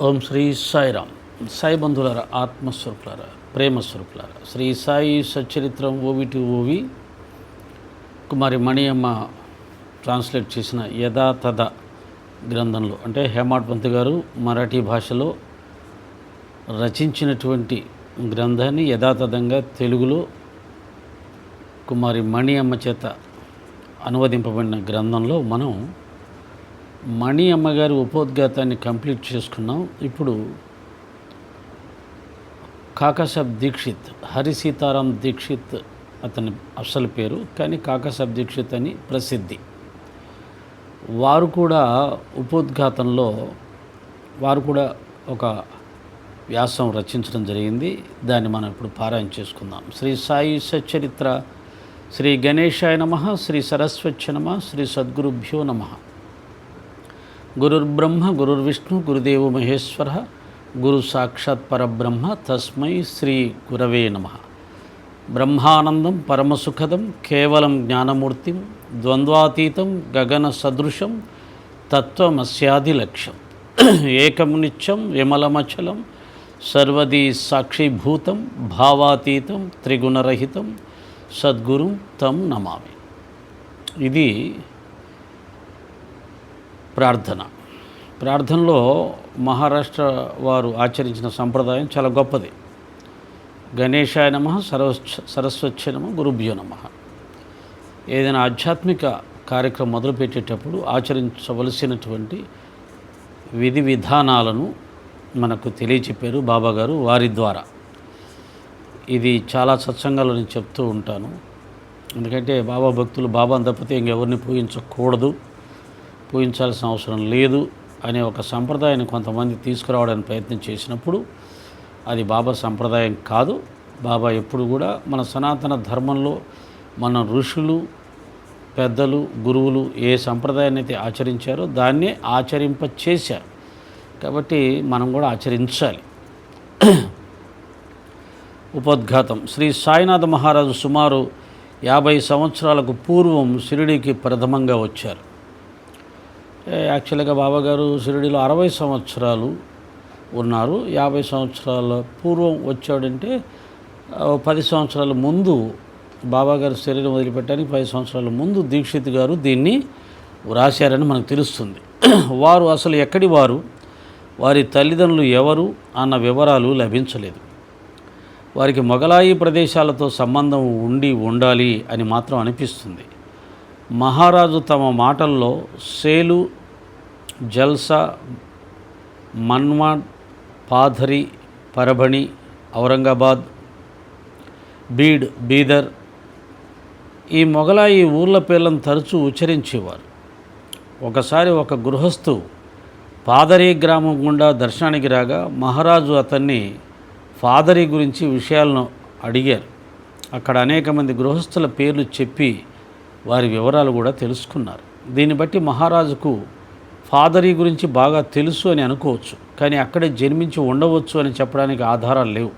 ఓం శ్రీ సాయిరామ్. సాయి బంధువులారా ఆత్మస్వరూపులారా ప్రేమస్వరూపులారా శ్రీ సాయి సచ్చరిత్రం ఓవిటి ఓవి కుమారి మణియమ్మ ట్రాన్స్లేట్ చేసిన యథాతథ గ్రంథంలో అంటే హేమాడ్ పంత్ గారు మరాఠీ భాషలో రచించినటువంటి గ్రంథాన్ని యథాతథంగా తెలుగులో కుమారి మణి అమ్మ చేత అనువదింపబడిన గ్రంథంలో మనం మణి అమ్మగారి ఉపోద్ఘాతాన్ని కంప్లీట్ చేసుకున్నాం. ఇప్పుడు కాకాసాబ్ దీక్షిత్ హరి సీతారాం దీక్షిత్ అతని అసలు పేరు కానీ కాకాసాబ్ దీక్షిత్ అని ప్రసిద్ధి. వారు కూడా ఉపోద్ఘాతంలో వారు కూడా ఒక వ్యాసం రచించడం జరిగింది. దాన్ని మనం ఇప్పుడు పారాయణ చేసుకుందాం. శ్రీ సాయి సచ్చరిత్ర శ్రీ గణేశాయ నమ శ్రీ సరస్వత్య నమ శ్రీ సద్గురుభ్యో నమ. గురుర్బ్రహ్మ గురుర్విష్ణు గురుదేవు మహేశ్వర గురు సాక్షాత్ పరబ్రహ్మ తస్మై శ్రీ గురవే నమ. బ్రహ్మానందం పరమసుఖదం కేవలం జ్ఞానమూర్తిం ద్వంద్వాతీతం గగన సదృశం తత్వమస్యాది లక్ష్యం ఏకం నిత్యం విమలమచలం సర్వదీ సాక్షిభూతం భావాతీతం త్రిగుణరహితం సద్గురు తం నమామి. ఇది ప్రార్థన. ప్రార్థనలో మహారాష్ట్ర వారు ఆచరించిన సంప్రదాయం చాలా గొప్పది. గణేశాయ నమ సరస్ సరస్వత్య నమ గురుభ్యో నమ. ఏదైనా ఆధ్యాత్మిక కార్యక్రమం మొదలుపెట్టేటప్పుడు ఆచరించవలసినటువంటి విధి విధానాలను మనకు తెలియచెప్పారు బాబాగారు వారి ద్వారా. ఇది చాలా సత్సంగాలు నేను చెప్తూ ఉంటాను. ఎందుకంటే బాబా భక్తులు బాబా తప్పితే ఇంకెవరిని పూజించకూడదు. పూజించాల్సిన అవసరం లేదు అనే ఒక సంప్రదాయాన్ని కొంతమంది తీసుకురావడానికి ప్రయత్నం చేసినప్పుడు అది బాబా సంప్రదాయం కాదు. బాబా ఎప్పుడు కూడా మన సనాతన ధర్మంలో మన ఋషులు పెద్దలు గురువులు ఏ సంప్రదాయాన్ని అయితే ఆచరించారో దాన్నే ఆచరింప చేశారు కాబట్టి మనం కూడా ఆచరించాలి. ఉపోద్ఘాతం. శ్రీ సాయినాథ మహారాజు సుమారు యాభై సంవత్సరాలకు పూర్వం షిరిడీకి ప్రథమంగా వచ్చారు. యాక్చువల్గా బాబాగారు షిరిడీలో అరవై సంవత్సరాలు ఉన్నారు. యాభై సంవత్సరాల పూర్వం వచ్చాడంటే పది సంవత్సరాల ముందు బాబాగారు శరీరం వదిలిపెట్టడానికి పది సంవత్సరాల ముందు దీక్షిత్ గారు దీన్ని వ్రాశారని మనకు తెలుస్తుంది. వారు అసలు ఎక్కడి వారు? వారి తల్లిదండ్రులు ఎవరు? అన్న వివరాలు లభించలేదు. వారికి మొగలాయి ప్రదేశాలతో సంబంధం ఉండి ఉండాలి అని మాత్రం అనిపిస్తుంది. మహారాజు తమ మాటల్లో సేలు జల్సా మన్మాడ్ పాధరి పరభణి ఔరంగాబాద్ బీడ్ బీదర్ ఈ మొగలాయి ఊర్ల పేర్లను తరచూ ఉచ్చరించేవారు. ఒకసారి ఒక గృహస్థు పాదరి గ్రామం గుండా దర్శనానికి రాగా మహారాజు అతన్ని ఫాదరి గురించి విషయాలను అడిగారు. అక్కడ అనేక మంది గృహస్థుల పేర్లు చెప్పి వారి వివరాలు కూడా తెలుసుకున్నారు. దీన్ని బట్టి మహారాజుకు ఫాదరీ గురించి బాగా తెలుసు అని అనుకోవచ్చు. కానీ అక్కడే జన్మించి ఉండవచ్చు అని చెప్పడానికి ఆధారాలు లేవు.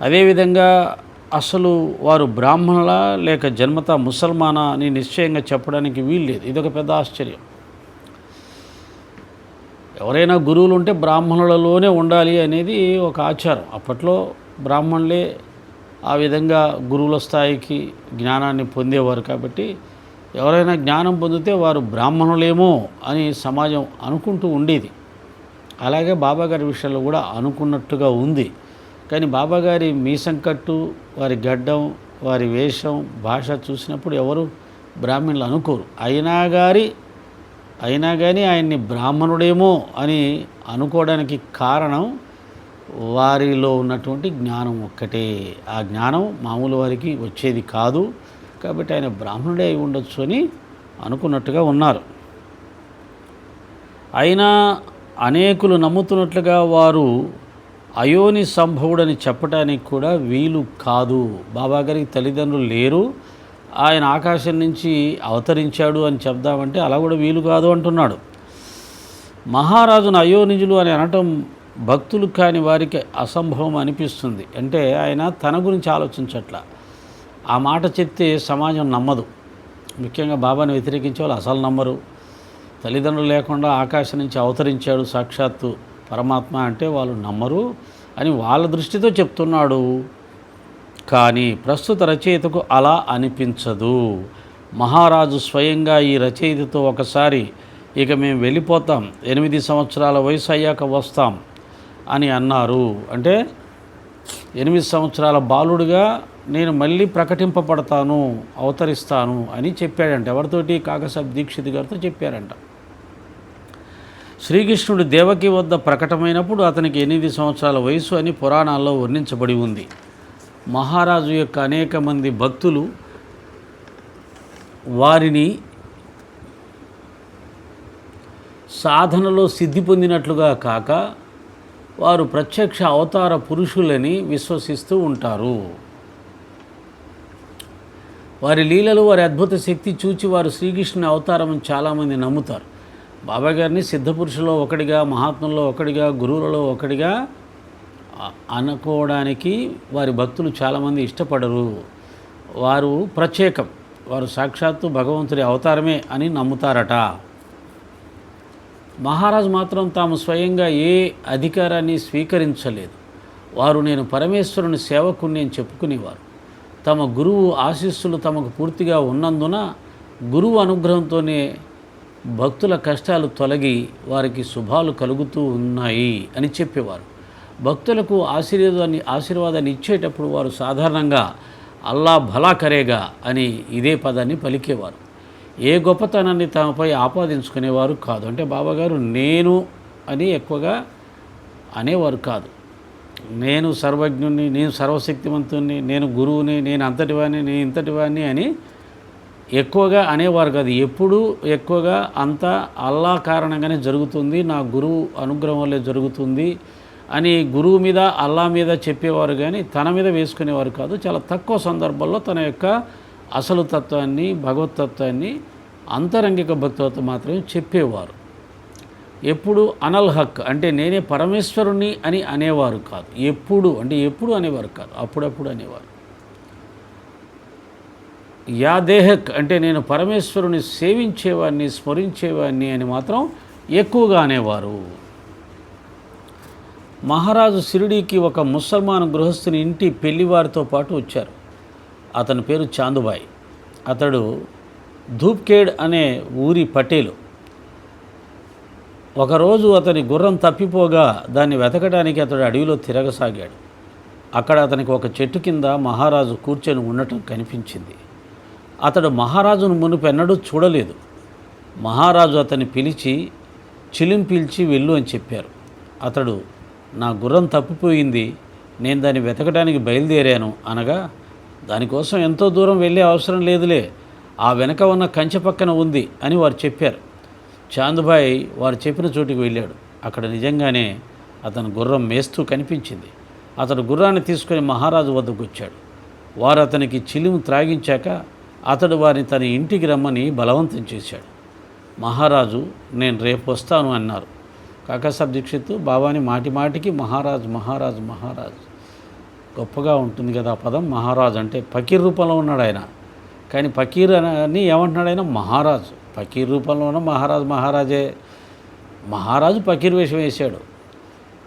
అదేవిధంగా అసలు వారు బ్రాహ్మణులా లేక జన్మత ముసల్మానా అని నిశ్చయంగా చెప్పడానికి వీల్లేదు. ఇదొక పెద్ద ఆశ్చర్యం. ఎవరైనా గురువులు ఉంటే బ్రాహ్మణులలోనే ఉండాలి అనేది ఒక ఆచారం. అప్పట్లో బ్రాహ్మణులే ఆ విధంగా గురువుల స్థాయికి జ్ఞానాన్ని పొందేవారు కాబట్టి ఎవరైనా జ్ఞానం పొందితే వారు బ్రాహ్మణులేమో అని సమాజం అనుకుంటూ ఉండేది. అలాగే బాబాగారి విషయంలో కూడా అనుకున్నట్టుగా ఉంది. కానీ బాబాగారి మీసం కట్టు వారి గడ్డం వారి వేషం భాష చూసినప్పుడు ఎవరు బ్రాహ్మణులు అనుకోరు. అయినా గారి అయినా కానీ ఆయన్ని బ్రాహ్మణుడేమో అని అనుకోవడానికి కారణం వారిలో ఉన్నటువంటి జ్ఞానం ఒక్కటే. ఆ జ్ఞానం మామూలు వారికి వచ్చేది కాదు. కాబట్టి ఆయన బ్రాహ్మణుడే అయి ఉండొచ్చు అని అనుకున్నట్టుగా ఉన్నారు. అయినా అనేకులు నమ్ముతున్నట్లుగా వారు అయోని సంభవుడని చెప్పడానికి కూడా వీలు కాదు. బాబాగారికి తల్లిదండ్రులు లేరు. ఆయన ఆకాశం నుంచి అవతరించాడు అని చెప్దామంటే అలా కూడా వీలు కాదు అంటున్నాడు. మహారాజును అయోనిజులు అని అనటం భక్తులు కాని వారికి అసంభవం అనిపిస్తుంది. అంటే ఆయన తన గురించి ఆలోచించట్ల. ఆ మాట చెప్తే సమాజం నమ్మదు. ముఖ్యంగా బాబాని వ్యతిరేకించే వాళ్ళు అసలు నమ్మరు. తల్లిదండ్రులు లేకుండా ఆకాశం నుంచి అవతరించాడు సాక్షాత్తు పరమాత్మ అంటే వాళ్ళు నమ్మరు అని వాళ్ళ దృష్టితో చెప్తున్నాడు. కానీ ప్రస్తుత రచయితకు అలా అనిపించదు. మహారాజు స్వయంగా ఈ రచయితతో ఒకసారి ఇక మేము వెళ్ళిపోతాం. ఎనిమిది సంవత్సరాల వయసు అయ్యాక వస్తాం. అని అన్నారు. అంటే ఎనిమిది సంవత్సరాల బాలుడిగా నేను మళ్ళీ ప్రకటింపబడతాను అవతరిస్తాను అని చెప్పాడంట. ఎవరితోటి? కాకసాబ్ దీక్షిత్ గారితో చెప్పారంట. శ్రీకృష్ణుడు దేవకి వద్ద ప్రకటమైనప్పుడు అతనికి ఎనిమిది సంవత్సరాల వయసు అని పురాణాల్లో వర్ణించబడి ఉంది. మహారాజు యొక్క అనేక మంది భక్తులు వారిని సాధనలో సిద్ధి పొందినట్లుగా కాక వారు ప్రత్యక్ష అవతార పురుషులని విశ్వసిస్తూ ఉంటారు. వారి లీలలు వారి అద్భుత శక్తి చూచి వారు శ్రీకృష్ణుని అవతారం అని చాలామంది నమ్ముతారు. బాబా గారిని సిద్ధపురుషులో ఒకటిగా మహాత్ముల్లో ఒకటిగా గురువులలో ఒకటిగా అనుకోవడానికి వారి భక్తులు చాలామంది ఇష్టపడరు. వారు ప్రత్యేకం. వారు సాక్షాత్తు భగవంతుడి అవతారమే అని నమ్ముతారట. మహారాజు మాత్రం తాము స్వయంగా ఏ అధికారాన్ని స్వీకరించలేదు. వారు నేను పరమేశ్వరుని సేవకుని అని చెప్పుకునేవారు. తమ గురువు ఆశీస్సులు తమకు పూర్తిగా ఉన్నందున గురువు అనుగ్రహంతోనే భక్తుల కష్టాలు తొలగి వారికి శుభాలు కలుగుతూ ఉన్నాయి అని చెప్పేవారు. భక్తులకు ఆశీర్వాదాన్ని ఆశీర్వాదాన్ని ఇచ్చేటప్పుడు వారు సాధారణంగా అల్లా భలా కరేగా అని ఇదే పదాన్ని పలికేవారు. ఏ గొప్పతనాన్ని తమపై ఆపాదించుకునేవారు కాదు. అంటే బాబాగారు నేను అని ఎక్కువగా అనేవారు కాదు. నేను సర్వజ్ఞుణ్ణి నేను సర్వశక్తివంతుణ్ణి నేను గురువుని నేను అంతటివాణ్ణి నేను ఇంతటివాణ్ణి అని ఎక్కువగా అనేవారు కాదు. ఎప్పుడు ఎక్కువగా అంతా అల్లా కారణంగానే జరుగుతుంది నా గురువు అనుగ్రహం వల్లే జరుగుతుంది అని గురువు మీద అల్లా మీద చెప్పేవారు కానీ తన మీద వేసుకునేవారు కాదు. చాలా తక్కువ సందర్భాల్లో తన యొక్క అసలు తత్వాన్ని భగవతత్వాన్ని అంతరంగిక భక్తితో మాత్రమే చెప్పేవారు. ఎప్పుడు అనల్ హక్ అంటే నేనే పరమేశ్వరుని అని అనేవారు కాదు. ఎప్పుడు అంటే ఎప్పుడు అనేవారు కాదు. అప్పుడప్పుడు అనేవారు. యా దేహక్ అంటే నేను పరమేశ్వరుని సేవించేవాడిని స్మరించేవాడిని అని మాత్రం ఎక్కువగా అనేవారు. మహారాజు షిరిడీకి ఒక ముసల్మాన్ గృహస్థుని ఇంటి పెళ్ళివారితో పాటు వచ్చారు. అతని పేరు చాందుబాయ్. అతడు ధూప్కేడ్ అనే ఊరి పటేలు. ఒకరోజు అతని గుర్రం తప్పిపోగా దాన్ని వెతకడానికి అతడు అడవిలో తిరగసాగాడు. అక్కడ అతనికి ఒక చెట్టు కింద మహారాజు కూర్చొని ఉండటం కనిపించింది. అతడు మహారాజును మునుపెన్నడూ చూడలేదు. మహారాజు అతన్ని పిలిచి చిలిం పిలిచి వెళ్ళు అని చెప్పారు. అతడు నా గుర్రం తప్పిపోయింది. నేను దాన్ని వెతకడానికి బయలుదేరాను అనగా దానికోసం ఎంతో దూరం వెళ్ళే అవసరం లేదులే. ఆ వెనక ఉన్న కంచె పక్కన ఉంది అని వారు చెప్పారు. చాందుబాయ్ వారు చెప్పిన చోటికి వెళ్ళాడు. అక్కడ నిజంగానే అతను గుర్రం మేస్తూ కనిపించింది. అతడు గుర్రాన్ని తీసుకొని మహారాజు వద్దకు వచ్చాడు వారు అతనికి చిలుము త్రాగించాక అతడు వారిని తన ఇంటికి రమ్మని బలవంతం చేశాడు. మహారాజు నేను రేపు వస్తాను అన్నారు. కాకాసాబ్ దీక్షిత్ బాబాని మాటి మాటికి మహారాజు మహారాజు మహారాజు. గొప్పగా ఉంటుంది కదా ఆ పదం. మహారాజు అంటే ఫకీర్ రూపంలో ఉన్నాడు ఆయన. కానీ ఫకీర్ అని ఏమంటున్నాడు ఆయన? మహారాజు. ఫకీర్ రూపంలో ఉన్న మహారాజు మహారాజే. మహారాజు ఫకీర్ వేషం వేశాడు.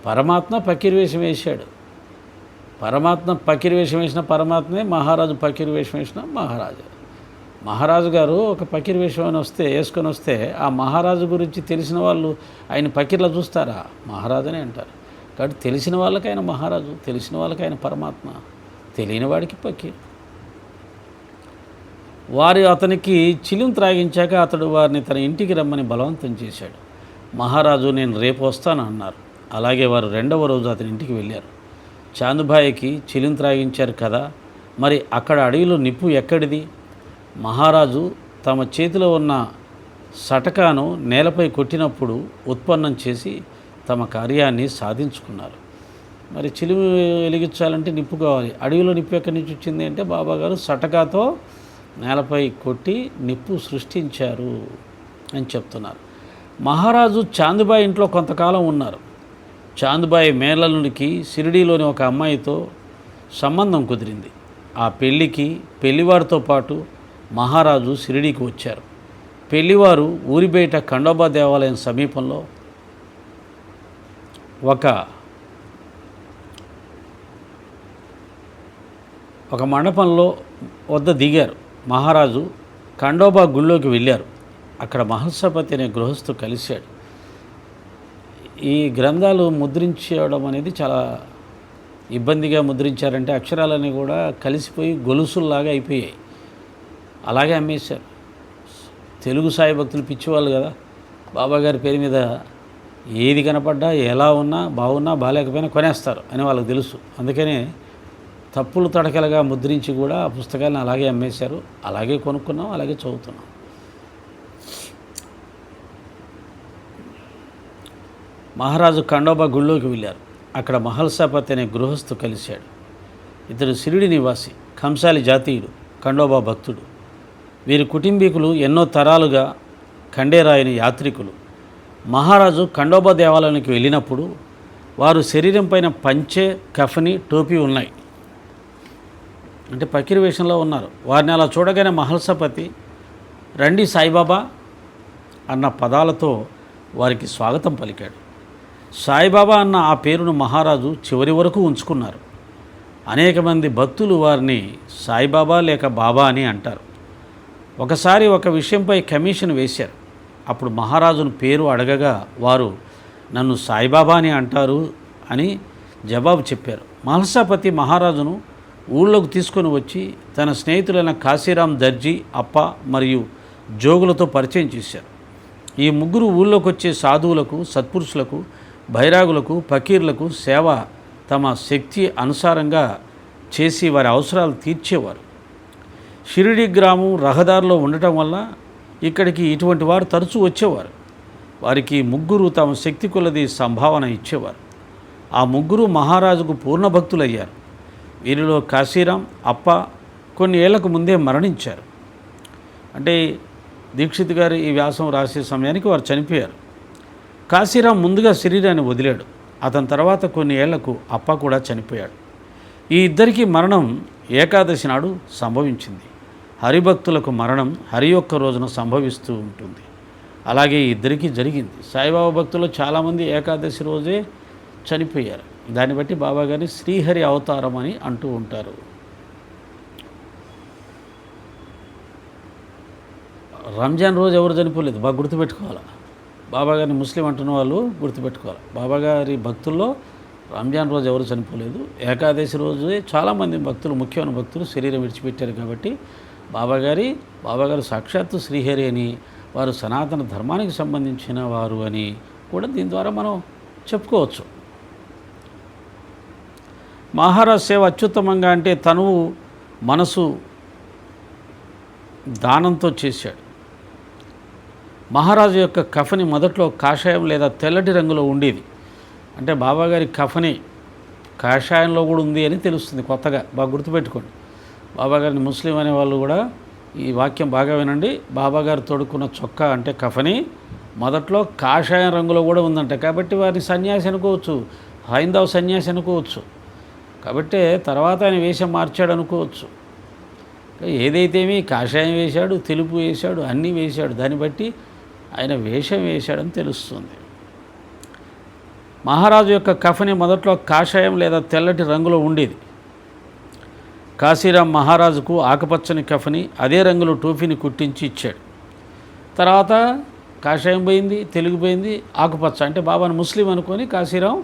పరమాత్మ ఫకీర్ వేషం వేశాడు. పరమాత్మ ఫకీర్ వేషం వేసిన పరమాత్మే మహారాజు ఫకీర్ వేషం వేసిన మహారాజు. మహారాజు గారు ఒక ఫకీర్ వేషం అని వస్తే వేసుకొని వస్తే ఆ మహారాజు గురించి తెలిసిన వాళ్ళు ఆయన ఫకీర్లా చూస్తారా? మహారాజనే అంటారు. కాబట్టి తెలిసిన వాళ్ళకైనా మహారాజు తెలిసిన వాళ్ళకైనా పరమాత్మ తెలియని వాడికి పక్కి. వారు అతనికి చిలుం త్రాగించాక అతడు వారిని తన ఇంటికి రమ్మని బలవంతం చేశాడు. మహారాజు నేను రేపు వస్తాను అన్నారు. అలాగే వారు రెండవ రోజు అతని ఇంటికి వెళ్ళారు. చాందుబాయికి చిలుం త్రాగించారు కదా మరి అక్కడ అడవిలో నిప్పు ఎక్కడిది? మహారాజు తమ చేతిలో ఉన్న సటకాను నేలపై కొట్టినప్పుడు ఉత్పన్నం చేసి తమ కార్యాన్ని సాధించుకున్నారు. మరి చిలుము వెలిగించాలంటే నిప్పు కావాలి అడవిలో నిప్పు ఎక్కడి నుంచి వచ్చింది అంటే బాబాగారు సటకాతో నేలపై కొట్టి నిప్పు సృష్టించారు అని చెప్తున్నారు. మహారాజు చాందుబాయి ఇంట్లో కొంతకాలం ఉన్నారు. చాందుబాయి మేళలునికి షిరిడీలోని ఒక అమ్మాయితో సంబంధం కుదిరింది. ఆ పెళ్ళికి పెళ్ళివారితో పాటు మహారాజు షిరిడీకి వచ్చారు. పెళ్ళివారు ఊరి బయట ఖండోబా దేవాలయం సమీపంలో ఒక ఒక మండపంలో వద్ద దిగారు. మహారాజు ఖండోబా గుళ్ళోకి వెళ్ళారు. అక్కడ మహస్సపతి అనే గృహస్థు కలిశాడు. ఈ గ్రంథాలు ముద్రించడం అనేది చాలా ఇబ్బందిగా ముద్రించారంటే అక్షరాలన్నీ కూడా కలిసిపోయి గొలుసుల్లాగా అయిపోయాయి. అలాగే అమ్మేశారు. తెలుగు సాయి భక్తులు పిచ్చివాళ్ళు కదా. బాబా గారి పేరు మీద ఏది కనపడ్డా ఎలా ఉన్నా బాగున్నా బాగాలేకపోయినా కొనేస్తారు అని వాళ్ళకి తెలుసు. అందుకనే తప్పులు తడకలుగా ముద్రించి కూడా ఆ పుస్తకాలను అలాగే అమ్మేశారు. అలాగే కొనుక్కున్నాం అలాగే చదువుతున్నాం. మహారాజు ఖండోబా గుళ్ళోకి వెళ్ళారు. అక్కడ మహల్సాపతి అనే గృహస్థు కలిశాడు. ఇతడు సిరిడి నివాసి కంసాలి జాతీయుడు ఖండోబా భక్తుడు. వీరి కుటుంబీకులు ఎన్నో తరాలుగా ఖండేరాయని యాత్రికులు. మహారాజు ఖండోబా దేవాలయానికి వెళ్ళినప్పుడు వారు శరీరం పైన పంచే కఫని టోపీ ఉన్నాయి. అంటే పకిరి వేషంలో ఉన్నారు. వారిని అలా చూడగానే మహల్సపతి రండి సాయిబాబా అన్న పదాలతో వారికి స్వాగతం పలికాడు. సాయిబాబా అన్న ఆ పేరును మహారాజు చివరి వరకు ఉంచుకున్నారు. అనేక మంది భక్తులు వారిని సాయిబాబా లేక బాబా అని అంటారు. ఒకసారి ఒక విషయంపై కమిషన్ వేశారు. అప్పుడు మహారాజును పేరు అడగగా వారు నన్ను సాయిబాబా అని అంటారు అని జవాబు చెప్పారు. మహల్సాపతి మహారాజును ఊళ్ళోకి తీసుకొని వచ్చి తన స్నేహితులైన కాశీరాం దర్జీ అప్ప మరియు జోగులతో పరిచయం చేశారు. ఈ ముగ్గురు ఊళ్ళోకి వచ్చే సాధువులకు సత్పురుషులకు బైరాగులకు ఫకీర్లకు సేవ తమ శక్తి అనుసారంగా చేసి వారి అవసరాలు తీర్చేవారు. షిరిడి గ్రామం రహదారిలో ఉండటం వల్ల ఇక్కడికి ఇటువంటి వారు తరచూ వచ్చేవారు. వారికి ముగ్గురు తమ శక్తి కొలది సంభావన ఇచ్చేవారు. ఆ ముగ్గురు మహారాజుకు పూర్ణ భక్తులయ్యారు వీరిలో కాశీరాం అప్ప కొన్ని ఏళ్ళకు ముందే మరణించారు. అంటే దీక్షిత్ గారు ఈ వ్యాసం రాసే సమయానికి వారు చనిపోయారు. కాశీరాం ముందుగా శరీరాన్ని వదిలాడు. అతని తర్వాత కొన్ని ఏళ్ళకు అప్ప కూడా చనిపోయాడు. ఈ ఇద్దరికీ మరణం ఏకాదశి నాడు సంభవించింది. హరిభక్తులకు మరణం హరి యొక్క రోజున సంభవిస్తూ ఉంటుంది. అలాగే ఇద్దరికీ జరిగింది. సాయిబాబా భక్తులు చాలామంది ఏకాదశి రోజే చనిపోయారు. దాన్ని బట్టి బాబా గారిని శ్రీహరి అవతారం అని అంటూ ఉంటారు. రంజాన్ రోజు ఎవరు చనిపోలేదు? బాగా గుర్తుపెట్టుకోవాలి? బాబాగారిని ముస్లిం అంటున్న వాళ్ళు గుర్తుపెట్టుకోవాలి. బాబాగారి భక్తుల్లో రంజాన్ రోజు ఎవరు చనిపోలేదు? ఏకాదశి రోజే చాలామంది భక్తులు ముఖ్యమైన భక్తులు శరీరం విడిచిపెట్టారు కాబట్టి బాబాగారి బాబాగారు సాక్షాత్తు శ్రీహరి అని వారు సనాతన ధర్మానికి సంబంధించిన వారు అని కూడా దీని ద్వారా మనం చెప్పుకోవచ్చు. మహారాజ్ సేవ అత్యుత్తమంగా అంటే తనువు మనసు దానంతో చేశాడు. మహారాజు యొక్క కఫని మొదట్లో కాషాయం లేదా తెల్లటి రంగులో ఉండేది. అంటే బాబాగారి కఫని కాషాయంలో కూడా ఉంది అని తెలుస్తుంది కొత్తగా బాగా గుర్తుపెట్టుకోండి. బాబాగారిని ముస్లిం అనే వాళ్ళు కూడా ఈ వాక్యం బాగా వినండి. బాబాగారు తొడుక్కున్న చొక్కా అంటే కఫని మొదట్లో కాషాయం రంగులో కూడా ఉందంట. కాబట్టి వారిని సన్యాసి అనుకోవచ్చు హైందవ సన్యాసి అనుకోవచ్చు. కాబట్టి తర్వాత ఆయన వేషం మార్చాడు అనుకోవచ్చు. ఏదైతేమి కాషాయం వేశాడు తెలుపు వేశాడు అన్నీ వేశాడు. దాన్ని బట్టి ఆయన వేషం వేశాడని తెలుస్తుంది. మహారాజు యొక్క కఫని మొదట్లో కాషాయం లేదా తెల్లటి రంగులో ఉండేది. కాశీరాం మహారాజుకు ఆకుపచ్చని కఫని అదే రంగులో టోపీని కుట్టించి ఇచ్చాడు. తర్వాత కాషాయం పోయింది తెలుగు పోయింది ఆకుపచ్చ. అంటే బాబాను ముస్లిం అనుకొని కాశీరాం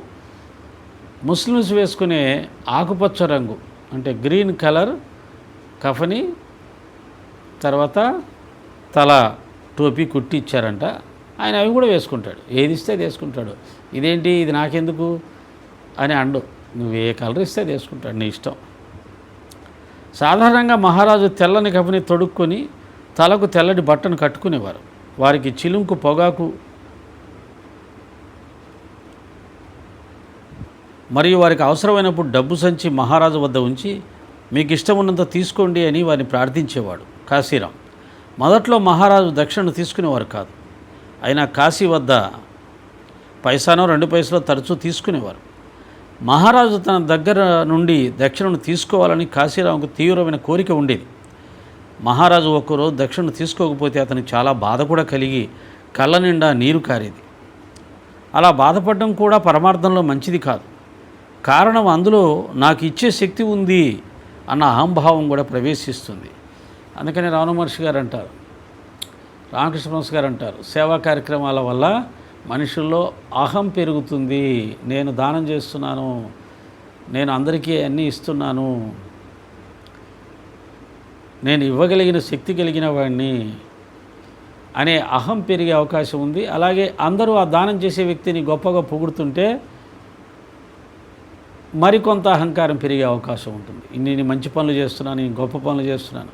ముస్లిమ్స్ వేసుకునే ఆకుపచ్చ రంగు అంటే గ్రీన్ కలర్ కఫని తర్వాత తల టోపీ కుట్టి ఇచ్చారంట. ఆయన అవి కూడా వేసుకుంటాడు. ఏది ఇస్తే అది వేసుకుంటాడు. ఇదేంటి? ఇది నాకెందుకు? అని అండు. నువ్వు ఏ కలర్ ఇస్తే అది వేసుకుంటాడు నీ ఇష్టం. సాధారణంగా మహారాజు తెల్లని కఫని తొడుక్కొని తలకు తెల్లటి బట్టను కట్టుకునేవారు. వారికి చిలుంకు పొగాకు మరియు వారికి అవసరమైనప్పుడు డబ్బు సంచి మహారాజు వద్ద ఉంచి మీకు ఇష్టం ఉన్నంత తీసుకోండి అని వారిని ప్రార్థించేవాడు కాశీరాం మొదట్లో మహారాజు దక్షిణ తీసుకునేవారు కాదు. అయినా కాశీ వద్ద పైసానో రెండు పైసలో తరచూ తీసుకునేవారు. మహారాజు తన దగ్గర నుండి దక్షిణను తీసుకోవాలని కాశీరాముకు తీవ్రమైన కోరిక ఉండేది. మహారాజు ఒక్కరోజు దక్షిణను తీసుకోకపోతే అతనికి చాలా బాధ కూడా కలిగి కళ్ళ నిండా నీరు కారేది. అలా బాధపడడం కూడా పరమార్థంలో మంచిది కాదు. కారణం అందులో నాకు ఇచ్చే శక్తి ఉంది అన్న అహంభావం కూడా ప్రవేశిస్తుంది. అందుకని రామమహర్షి గారు అంటారు. రామకృష్ణ పరమహంస గారు అంటారు. సేవా కార్యక్రమాల వల్ల మనుషుల్లో అహం పెరుగుతుంది. నేను దానం చేస్తున్నాను. నేను అందరికీ అన్నీ ఇస్తున్నాను. నేను ఇవ్వగలిగిన శక్తి కలిగిన వాడిని అనే అహం పెరిగే అవకాశం ఉంది. అలాగే అందరూ ఆ దానం చేసే వ్యక్తిని గొప్పగా పొగుడుతుంటే మరికొంత అహంకారం పెరిగే అవకాశం ఉంటుంది. ఇన్ని మంచి పనులు చేస్తున్నాను నేను గొప్ప పనులు చేస్తున్నాను.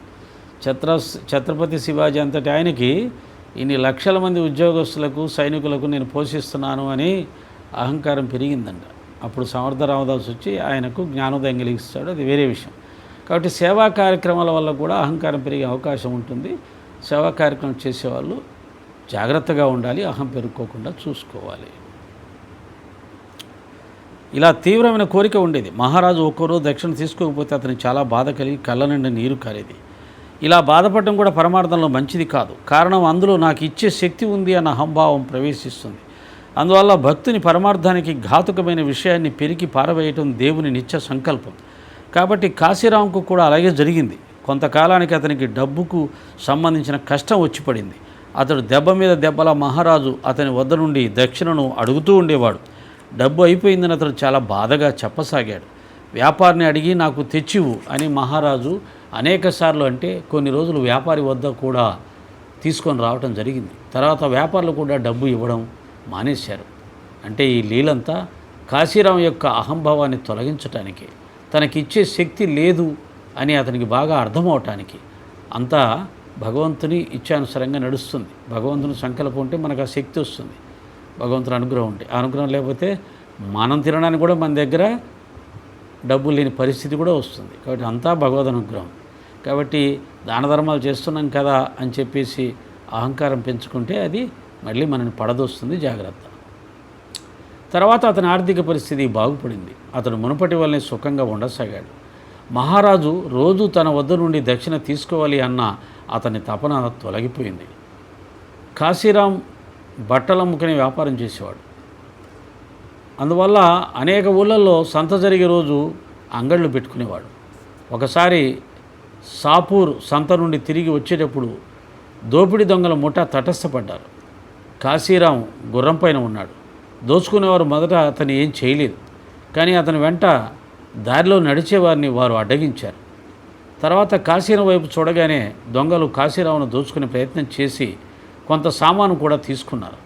ఛత్ర ఛత్రపతి శివాజీ అంతటి ఆయనకి ఇన్ని లక్షల మంది ఉద్యోగస్తులకు సైనికులకు నేను పోషిస్తున్నాను అని అహంకారం పెరిగిందంట. అప్పుడు సమర్థ రామదాస్ వచ్చి ఆయనకు జ్ఞానోదయం కలిగిస్తాడు. అది వేరే విషయం. కాబట్టి సేవా కార్యక్రమాల వల్ల కూడా అహంకారం పెరిగే అవకాశం ఉంటుంది. సేవా కార్యక్రమం చేసేవాళ్ళు జాగ్రత్తగా ఉండాలి అహం పెరుక్కోకుండా చూసుకోవాలి. ఇలా తీవ్రమైన కోరిక ఉండేది. మహారాజు ఒక్కరోజు దక్షిణ తీసుకోకపోతే అతనికి చాలా బాధ కలిగి కళ్ళ నుండి నీరు కారేది. ఇలా బాధపడటం కూడా పరమార్థంలో మంచిది కాదు. కారణం అందులో నాకు ఇచ్చే శక్తి ఉంది అన్న అహంభావం ప్రవేశిస్తుంది. అందువల్ల భక్తుని పరమార్థానికి ఘాతుకమైన విషయాన్ని పెరిగి పారవేయటం దేవుని నిత్య సంకల్పం. కాబట్టి కాశీరాంకు కూడా అలాగే జరిగింది. కొంతకాలానికి అతనికి డబ్బుకు సంబంధించిన కష్టం వచ్చి పడింది. అతడు దెబ్బ మీద దెబ్బల మహారాజు అతని వద్ద నుండి దక్షిణను అడుగుతూ ఉండేవాడు. డబ్బు అయిపోయిందని అతడు చాలా బాధగా చెప్పసాగాడు. వ్యాపారిని అడిగి నాకు తెచ్చివు అని మహారాజు అనేక సార్లు అంటే కొన్ని రోజులు వ్యాపారి వద్ద కూడా తీసుకొని రావటం జరిగింది. తర్వాత వ్యాపారులు కూడా డబ్బు ఇవ్వడం మానేశారు. అంటే ఈ లీలంతా కాశీరాం యొక్క అహంభావాన్ని తొలగించటానికి తనకిచ్చే శక్తి లేదు అని అతనికి బాగా అర్థమవటానికి అంతా భగవంతుని ఇచ్చానుసరంగా నడుస్తుంది. భగవంతుని సంకల్పం ఉంటే మనకు ఆ శక్తి వస్తుంది. భగవంతుని అనుగ్రహం ఉంటే ఆ అనుగ్రహం లేకపోతే మనం తినడానికి కూడా మన దగ్గర డబ్బు లేని పరిస్థితి కూడా వస్తుంది. కాబట్టి అంతా భగవద్ అనుగ్రహం. కాబట్టి దాన ధర్మాలు చేస్తున్నాం కదా అని చెప్పేసి అహంకారం పెంచుకుంటే అది మళ్ళీ మనని పడదోస్తుంది జాగ్రత్త. తర్వాత అతని ఆర్థిక పరిస్థితి బాగుపడింది. అతను మునుపటి వల్లనే సుఖంగా ఉండసాగాడు. మహారాజు రోజు తన వద్ద నుండి దక్షిణ తీసుకోవాలి అన్న అతని తపన తొలగిపోయింది. కాశీరాం బట్టలు అమ్ముకునే వ్యాపారం చేసేవాడు. అందువల్ల అనేక ఊళ్ళల్లో సంత జరిగే రోజు అంగళ్ళు పెట్టుకునేవాడు. ఒకసారి సాపూర్ సంత నుండి తిరిగి వచ్చేటప్పుడు దోపిడీ దొంగల ముఠ తటస్థపడ్డారు. కాశీరాం గుర్రం పైన ఉన్నాడు. దోచుకునేవారు మొదట అతను ఏం చేయలేదు. కానీ అతని వెంట దారిలో నడిచేవారిని వారు అడ్డగించారు. తర్వాత కాశీరాం వైపు చూడగానే దొంగలు కాశీరావును దోచుకునే ప్రయత్నం చేసి కొంత సామాను కూడా తీసుకున్నారు.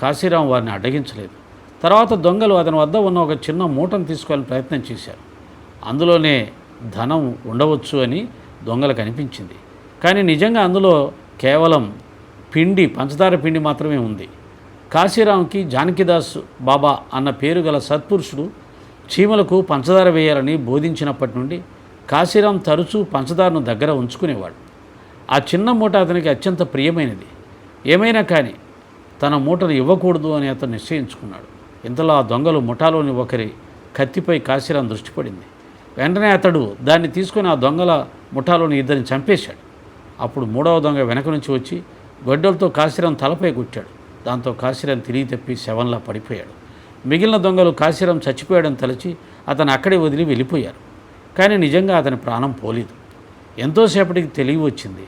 కాశీరాం వారిని అడ్డగించలేదు. తర్వాత దొంగలు అతని వద్ద ఉన్న ఒక చిన్న మూటను తీసుకోవాలని ప్రయత్నం చేశారు. అందులోనే ధనం ఉండవచ్చు అని దొంగలకు కనిపించింది. కానీ నిజంగా అందులో కేవలం పిండి పంచదార పిండి మాత్రమే ఉంది. కాశీరాంకి జానకిదాస్ బాబా అన్న పేరు గల సత్పురుషుడు చీమలకు పంచదార వేయాలని బోధించినప్పటి నుండి కాశీరాం తరచూ పంచదారను దగ్గర ఉంచుకునేవాడు. ఆ చిన్న మూట అతనికి అత్యంత ప్రియమైనది. ఏమైనా కానీ తన మూటను ఇవ్వకూడదు అని అతను నిశ్చయించుకున్నాడు. ఇంతలో ఆ దొంగలు ముఠాలోని ఒకరి కత్తిపై కాశీరాం దృష్టి పడింది. వెంటనే అతడు దాన్ని తీసుకొని ఆ దొంగల ముఠాలోని ఇద్దరిని చంపేశాడు. అప్పుడు మూడవ దొంగ వెనక నుంచి వచ్చి గొడ్డలతో కాశీరాం తలపై కొట్టాడు. దాంతో కాశీరాం తిరిగి తప్పి శవంలా పడిపోయాడు. మిగిలిన దొంగలు కాశీరాం చచ్చిపోయాడని తలచి అతను అక్కడే వదిలి వెళ్ళిపోయారు. కానీ నిజంగా అతని ప్రాణం పోలేదు. ఎంతోసేపటికి తెలివి వచ్చింది.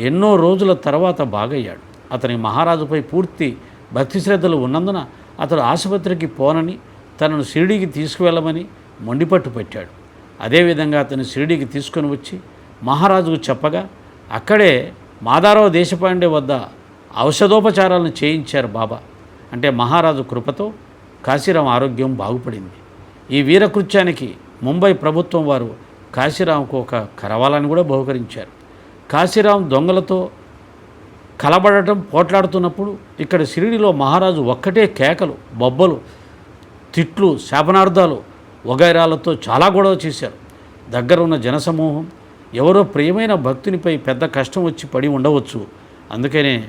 ఎన్నో రోజుల తర్వాత బాగయ్యాడు. అతని మహారాజుపై పూర్తి భక్తి శ్రద్ధలు ఉన్నందున అతడు ఆసుపత్రికి పోనని తనను షిరిడీకి తీసుకువెళ్ళమని మొండిపట్టు పెట్టాడు. అదేవిధంగా అతను షిరిడీకి తీసుకొని వచ్చి మహారాజుకు చెప్పగా అక్కడే మాదారావు దేశపాండే వద్ద ఔషధోపచారాలను చేయించారు బాబా. అంటే మహారాజు కృపతో కాశీరాం ఆరోగ్యం బాగుపడింది. ఈ వీరకృత్యానికి ముంబై ప్రభుత్వం వారు కాశీరాంకు ఒక కరవాలని కూడా బహుకరించారు. కాశీరాం దొంగలతో కలబడటం పోట్లాడుతున్నప్పుడు ఇక్కడ షిరిడిలో మహారాజు ఒక్కటే కేకలు బొబ్బలు తిట్లు శాపనార్థాలు వగైరాలతో చాలా గొడవ చేశారు. దగ్గర ఉన్న జనసమూహం ఎవరో ప్రియమైన భక్తునిపై పెద్ద కష్టం వచ్చి పడి ఉండవచ్చు. అందుకనే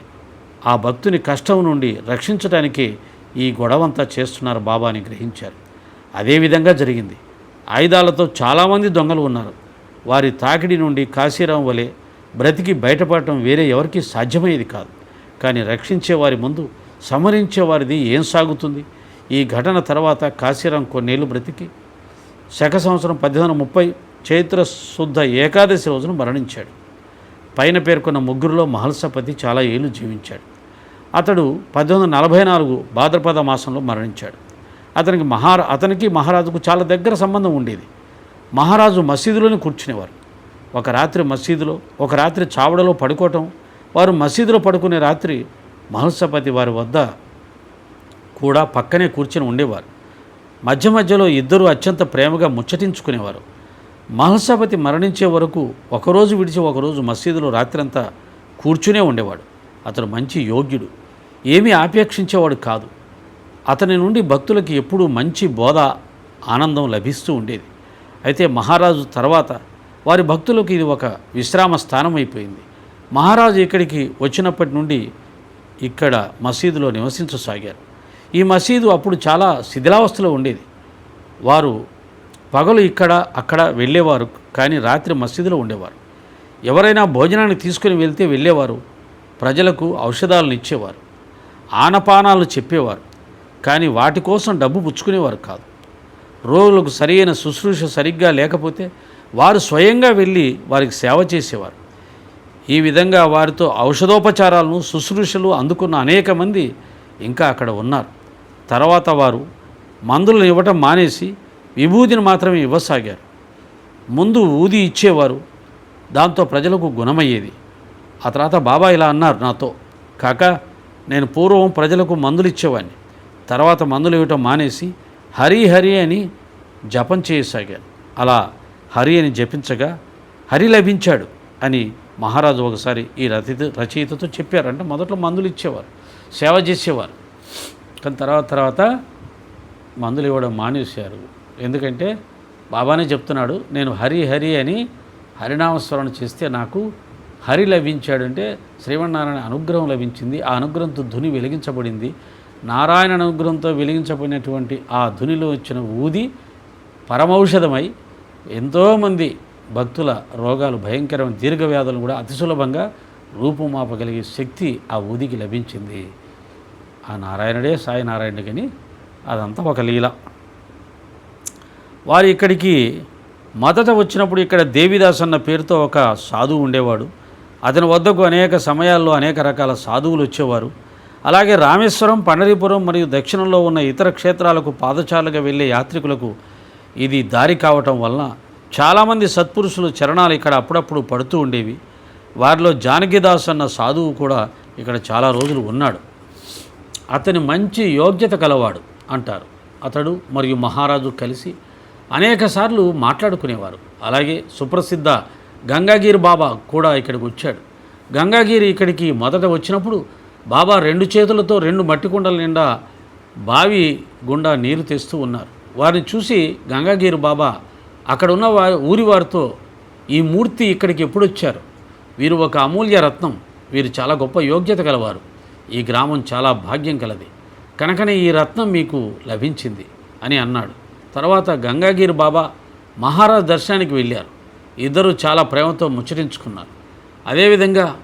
ఆ భక్తుని కష్టం నుండి రక్షించడానికి ఈ గొడవంతా చేస్తున్నారు బాబా అని గ్రహించారు. అదేవిధంగా జరిగింది. ఆయుధాలతో చాలామంది దొంగలు ఉన్నారు. వారి తాకిడి నుండి కాశీరాం వలె బ్రతికి బయటపడటం వేరే ఎవరికి సాధ్యమయ్యేది కాదు. కానీ రక్షించే వారి ముందు సమరించే వారిది ఏం సాగుతుంది? ఈ ఘటన తర్వాత కాశీరాం కొన్నేళ్ళు బ్రతికి శక సంవత్సరం పద్దెనిమిది వందల ముప్పై చైత్ర శుద్ధ ఏకాదశి రోజున మరణించాడు. పైన పేర్కొన్న ముగ్గురులో మహల్సపతి చాలా ఏళ్ళు జీవించాడు. అతడు పద్దెనిమిది వందల నలభై నాలుగు భాద్రపద మాసంలో మరణించాడు. అతనికి మహారా అతనికి మహారాజుకు చాలా దగ్గర సంబంధం ఉండేది. మహారాజు మసీదులోనే కూర్చునేవారు. ఒక రాత్రి మసీదులో ఒక రాత్రి చావడలో పడుకోవటం వారు మసీదులో పడుకునే రాత్రి మహల్సపతి వారి వద్ద కూడా పక్కనే కూర్చొని ఉండేవారు. మధ్య మధ్యలో ఇద్దరు అత్యంత ప్రేమగా ముచ్చటించుకునేవారు. మహల్సపతి మరణించే వరకు ఒకరోజు విడిచి ఒకరోజు మసీదులో రాత్రంతా కూర్చునే ఉండేవాడు. అతడు మంచి యోగ్యుడు. ఏమీ ఆపేక్షించేవాడు కాదు. అతని నుండి భక్తులకి ఎప్పుడూ మంచి బోధ ఆనందం లభిస్తూ ఉండేది. అయితే మహారాజు తర్వాత వారి భక్తులకు ఇది ఒక విశ్రామ స్థానం అయిపోయింది. మహారాజు ఇక్కడికి వచ్చినప్పటి నుండి ఇక్కడ మసీదులో నివసించసాగారు. ఈ మసీదు అప్పుడు చాలా శిథిలావస్థలో ఉండేది. వారు పగలు ఇక్కడ అక్కడ వెళ్ళేవారు కానీ రాత్రి మసీదులో ఉండేవారు. ఎవరైనా భోజనాన్ని తీసుకుని వెళ్తే వెళ్ళేవారు. ప్రజలకు ఔషధాలను ఇచ్చేవారు. ఆనపానాలు చెప్పేవారు. కానీ వాటి కోసం డబ్బు పుచ్చుకునేవారు కాదు. రోగులకు సరైన శుశ్రూష సరిగ్గా లేకపోతే వారు స్వయంగా వెళ్ళి వారికి సేవ చేసేవారు. ఈ విధంగా వారితో ఔషధోపచారాలను శుశ్రూషలు అందుకున్న అనేక మంది ఇంకా అక్కడ ఉన్నారు. తర్వాత వారు మందులను ఇవ్వటం మానేసి విభూతిని మాత్రమే ఇవ్వసాగారు. ముందు ఊది ఇచ్చేవారు. దాంతో ప్రజలకు గుణమయ్యేది. ఆ తర్వాత బాబా ఇలా అన్నారు నాతో కాక నేను పూర్వం ప్రజలకు మందులు ఇచ్చేవాడిని తర్వాత మందులు ఇవ్వటం మానేసి హరి హరి అని జపం చేయసాగాను. అలా హరి అని జపించగా హరి లభించాడు అని మహారాజు ఒకసారి ఈ రచయిత రచయితతో చెప్పారు అంటే మొదట్లో మందులు ఇచ్చేవారు సేవ చేసేవారు. కానీ తర్వాత తర్వాత మందులు ఇవ్వడం మానేశారు. ఎందుకంటే బాబానే చెప్తున్నాడు నేను హరి హరి అని హరినామస్మరణ చేస్తే నాకు హరి లభించాడంటే శ్రీమన్నారాయణ అనుగ్రహం లభించింది. ఆ అనుగ్రహంతో ధుని వెలిగించబడింది. నారాయణ అనుగ్రహంతో వెలిగించబడినటువంటి ఆ ధునిలో వచ్చిన ఊది పరమౌషధమై ఎంతోమంది భక్తుల రోగాలు భయంకరమైన దీర్ఘవ్యాధులను కూడా అతి సులభంగా రూపుమాపగలిగే శక్తి ఆ ఊదికి లభించింది. ఆ నారాయణుడే సాయి నారాయణుడు కానీ అదంతా ఒక లీల. వారు ఇక్కడికి మొదట వచ్చినప్పుడు ఇక్కడ దేవిదాస్ అన్న పేరుతో ఒక సాధువు ఉండేవాడు. అతని వద్దకు అనేక సమయాల్లో అనేక రకాల సాధువులు వచ్చేవారు. అలాగే రామేశ్వరం పండరీపురం మరియు దక్షిణంలో ఉన్న ఇతర క్షేత్రాలకు పాదచారులుగా వెళ్ళే యాత్రికులకు ఇది దారి కావటం వలన చాలామంది సత్పురుషులు చరణాలు ఇక్కడ అప్పుడప్పుడు పడుతూ ఉండేవి. వారిలో జానకిదాస్ అన్న సాధువు కూడా ఇక్కడ చాలా రోజులు ఉన్నాడు. అతని మంచి యోగ్యత కలవాడు అంటారు. అతడు మరియు మహారాజు కలిసి అనేకసార్లు మాట్లాడుకునేవారు. అలాగే సుప్రసిద్ధ గంగాగిరి బాబా కూడా ఇక్కడికి వచ్చాడు. గంగాగిరి ఇక్కడికి మొదట వచ్చినప్పుడు బాబా రెండు చేతులతో రెండు మట్టి కుండల నిండా బావి గుండా నీరు తెస్తూ ఉన్నారు. వారిని చూసి గంగాగిరి బాబా అక్కడ ఉన్న వారి ఊరి వారితో ఈ మూర్తి ఇక్కడికి ఎప్పుడు వచ్చారు వీరు ఒక అమూల్య రత్నం. వీరు చాలా గొప్ప యోగ్యత గలవారు ఈ గ్రామం చాలా భాగ్యం కలది. కనుకనే ఈ రత్నం మీకు లభించింది అని అన్నాడు. తర్వాత గంగాగిరి బాబా మహారాజ్ దర్శనానికి వెళ్ళారు. ఇద్దరు చాలా ప్రేమతో ముచ్చరించుకున్నారు అదేవిధంగా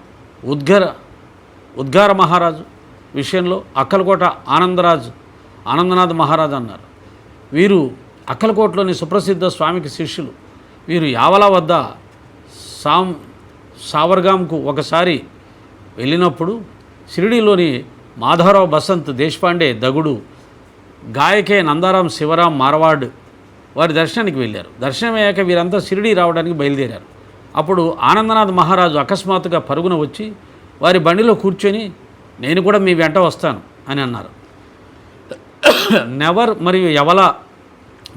ఉద్గర ఉద్గార మహారాజు విషయంలో అక్కలకోట ఆనందరాజు ఆనందనాథ్ మహారాజు అన్నారు. వీరు అక్కలకోటలోని సుప్రసిద్ధ స్వామికి శిష్యులు. వీరు యావలా వద్ద సాం సావర్గాంకు ఒకసారి వెళ్ళినప్పుడు షిరిడీలోని మాధవరావు బసంత్ దేశపాండే దగుడు గాయకే నందారాం శివరాం మార్వాడ్ వారి దర్శనానికి వెళ్ళారు. దర్శనం అయ్యాక వీరంతా షిరిడీ రావడానికి బయలుదేరారు. అప్పుడు ఆనందనాథ్ మహారాజు అకస్మాత్తుగా పరుగున వచ్చి వారి బండిలో కూర్చొని నేను కూడా మీ వెంట వస్తాను అని అన్నారు. నెవర్ మరియు ఎవల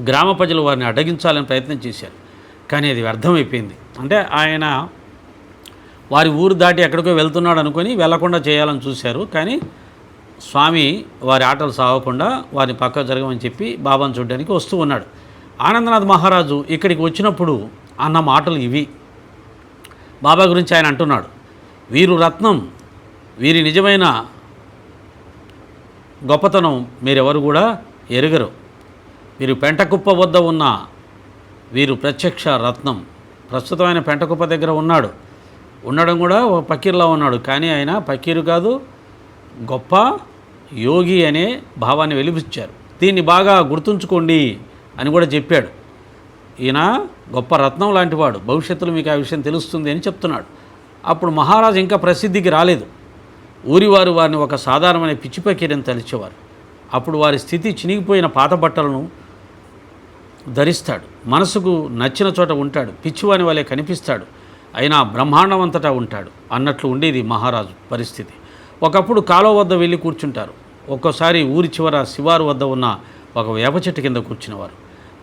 గ్రామ ప్రజలు వారిని అడ్డగించాలని ప్రయత్నం చేశారు. కానీ అది వ్యర్థమైపోయింది. అంటే ఆయన వారి ఊరు దాటి ఎక్కడికో వెళ్తున్నాడు అనుకొని వెళ్ళకుండా చేయాలని చూశారు. కానీ స్వామి వారి ఆటలు సాగకుండా వారిని పక్క జరగమని చెప్పి బాబాను చూడడానికి వస్తూ ఉన్నాడు. ఆనందనాథ్ మహారాజు ఇక్కడికి వచ్చినప్పుడు అన్న మాటలు ఇవి. బాబా గురించి ఆయన అంటున్నాడు. వీరు రత్నం వీరి నిజమైన గొప్పతనం మీరెవరు కూడా ఎరుగరు. వీరు పెంటకుప్ప వద్ద ఉన్న వీరు ప్రత్యక్ష రత్నం ప్రస్తుతమైన పెంటకుప్ప దగ్గర ఉన్నాడు. ఉండడం కూడా ఒక పకీర్లా ఉన్నాడు. కానీ ఆయన పకీరు కాదు గొప్ప యోగి అనే భావాన్ని వెలిపించారు. దీన్ని బాగా గుర్తుంచుకోండి అని కూడా చెప్పాడు. ఈయన గొప్ప రత్నం లాంటివాడు భవిష్యత్తులో మీకు ఆ విషయం తెలుస్తుంది అని చెప్తున్నాడు. అప్పుడు మహారాజు ఇంకా ప్రసిద్ధికి రాలేదు. ఊరివారు వారిని ఒక సాధారణమైన పిచ్చి పిచ్చిపకీరని తలిచేవారు. అప్పుడు వారి స్థితి చినిగిపోయిన పాత బట్టలను ధరిస్తాడు. మనసుకు నచ్చిన చోట ఉంటాడు. పిచ్చివాని వలె కనిపిస్తాడు. అయినా బ్రహ్మాండమంతటా ఉంటాడు. అన్నట్లు ఉండేది మహారాజు పరిస్థితి. ఒకప్పుడు కాలువ వద్ద వెళ్ళి కూర్చుంటారు. ఒక్కోసారి ఊరి చివర శివారు వద్ద ఉన్న ఒక వేప చెట్టు కింద కూర్చునేవారు.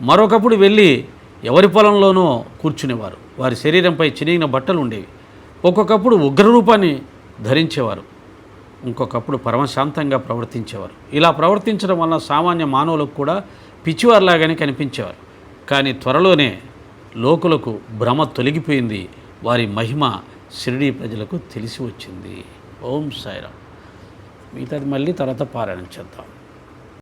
మరొకప్పుడు వెళ్ళి ఎవరి పొలంలోనో కూర్చునేవారు. వారి శరీరంపై చినిగిన బట్టలు ఉండేవి. ఒక్కొక్కప్పుడు ఉగ్రరూపాన్ని ధరించేవారు. ఇంకొకప్పుడు పరమశాంతంగా ప్రవర్తించేవారు. ఇలా ప్రవర్తించడం వల్ల సామాన్య మానవులకు కూడా పిచ్చివారిలాగానే కనిపించేవారు. కానీ త్వరలోనే లోకులకు భ్రమ తొలగిపోయింది వారి మహిమ షిరిడీ ప్రజలకు తెలిసి వచ్చింది. ఓం సాయిరామ్. మిగతాది మళ్ళీ తర్వాత పారాయణం చేద్దాం.